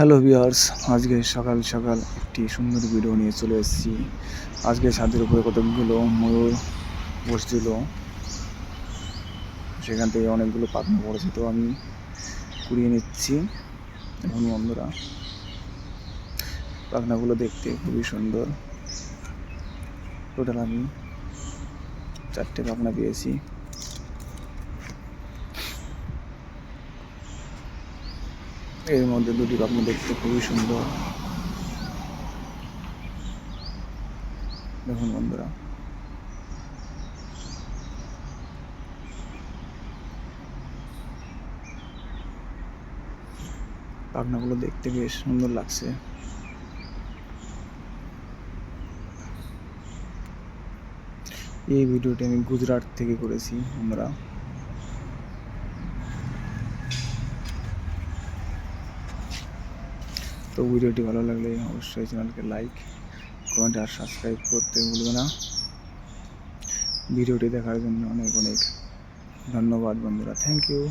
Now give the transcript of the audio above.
Hello viewers, আজকে সকাল সকাল একটি সুন্দর ভিডিও নিয়ে চলে এসেছি। আজকে ছাদের উপরে কতগুলো ময়ূর বসছিল, সেখান থেকে অনেকগুলো পাখনা পড়েছে তো আমি কুড়িয়ে নিচ্ছি। এখন বন্ধুরা, পাখনাগুলো দেখতে খুবই সুন্দর। টোটাল আমি চারটে পাখনা পেয়েছি। এর মধ্যে দুটি পাখনা দেখতে খুবই সুন্দর। দেখুন বন্ধুরা। পাখনাগুলো দেখতে বেশ সুন্দর লাগছে। এই ভিডিওটি আমি গুজরাট থেকে করেছি আমরা তো ভিডিওটি ভালো লাগলে অবশ্যই চ্যানেলকে লাইক, কমেন্ট আর সাবস্ক্রাইব করতে ভুলবে না। ভিডিওটি দেখার জন্য অনেক অনেক ধন্যবাদ বন্ধুরা। Thank you